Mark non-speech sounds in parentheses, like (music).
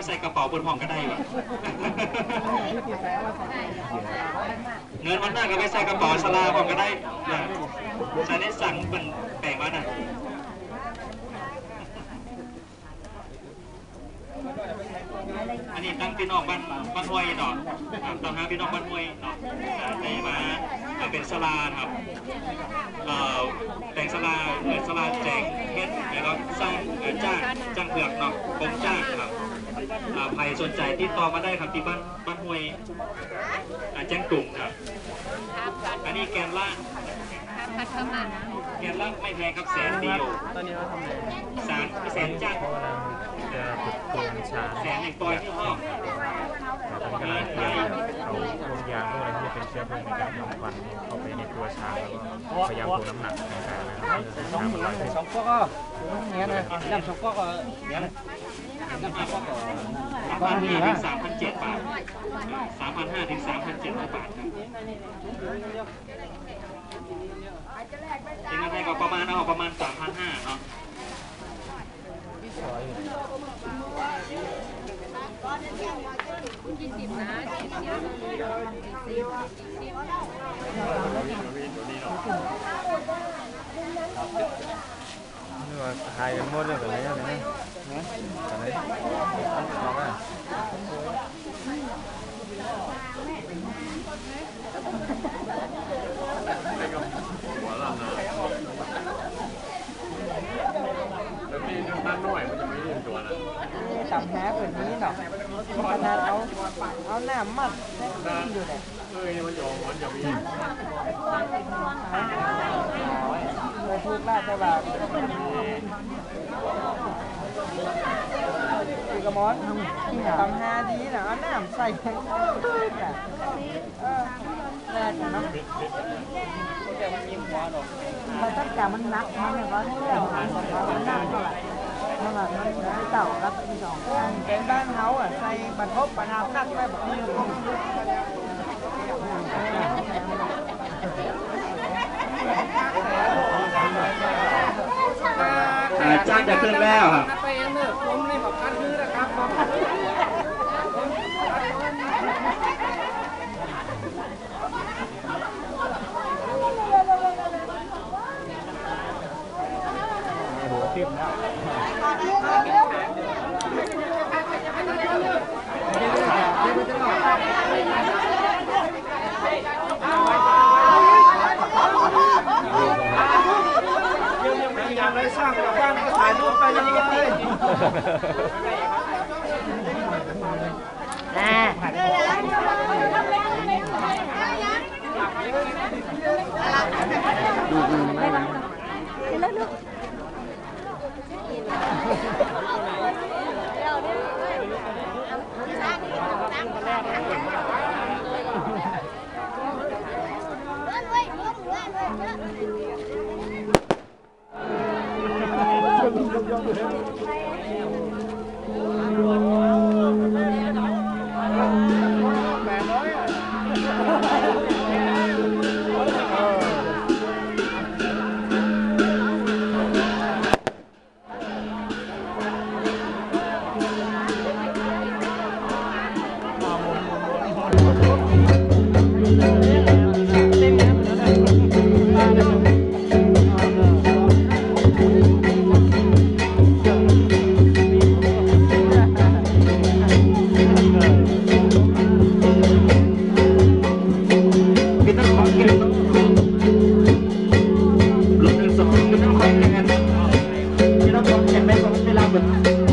ไปใส่กระเป๋าบนห้องก็ได้วะเงินมันน่าก็ไปใส่กระเป๋าสลาผมก็ได้นะใส่ในสั่งเป็นแปลงมาน่ะอันนี้ตั้งพี่น้องบ้านบ้านห้วยเนาะต้องหาพี่น้องบ้านห้วยเนาะอ่มาเป็นสลาครับเอ่อแต่งสลาเอ่อสลาแจงเฮ็ดแล้วก็สร้างจ้างจ้างเผือกเนาะกงจ้าง ครับอ่าใครสนใจติดต่อมาได้ครับที่บ้านบ้านห้วยอ่าแจ้งกลุ่มครับ อันนี้แกนล่างแกนล่างไม่แพงครับแสนเดียวตอนนี้เราทำอะไรสามแสนจ้างเพราะว่าจะฝึกโครงช้างแสนหนึ่งปล่อยที่ห้อง ตอนนี้กำลังเอาพวกยางพวกอะไรที่จะเป็นเชื้อเพลิงในการทำควันเข้าไปในตัวช้างแล้วก็พยายามถ่วงน้ำหนักในการนะครับช้างมันลอยขึ้นสองก็เนี้ยนะน้ำสองก็ก็เนี้ยนะน้ำสองก็ก็สามพันห้าถึงสามพันเจ็ดบาทสามพันห้าถึงสามพันเจ็ดร้อยบาทครับจริงๆไทยก็ประมาณเอาประมาณสามพันห้าเนาะ นี่ ว่าหายกันหมดเลยตอนนี้นะตอนนี้เราก็จำแพ้แบบนี้เนาะขนาดเอาเอาหน้ามัดแท้อยู่เลยเอ้ยมันยอมมันจะมี เลยพูดมากแต่ว่าอีกระมอนทำฮาดีนะเอาน้ำใส่กันเออแรกเนาะมันตั้งแต่มันนักมันเนี่ยว่าเรื่องมันนักเท่าไหร่เท่าไหร่มันเต่ารับที่สองเป็นบ้านเฮาอะใส่บรรทบปัญหานักไปแบบนี้ จ้างจะขึ้นแล้วครับ Thank (laughs) (laughs) you. coming.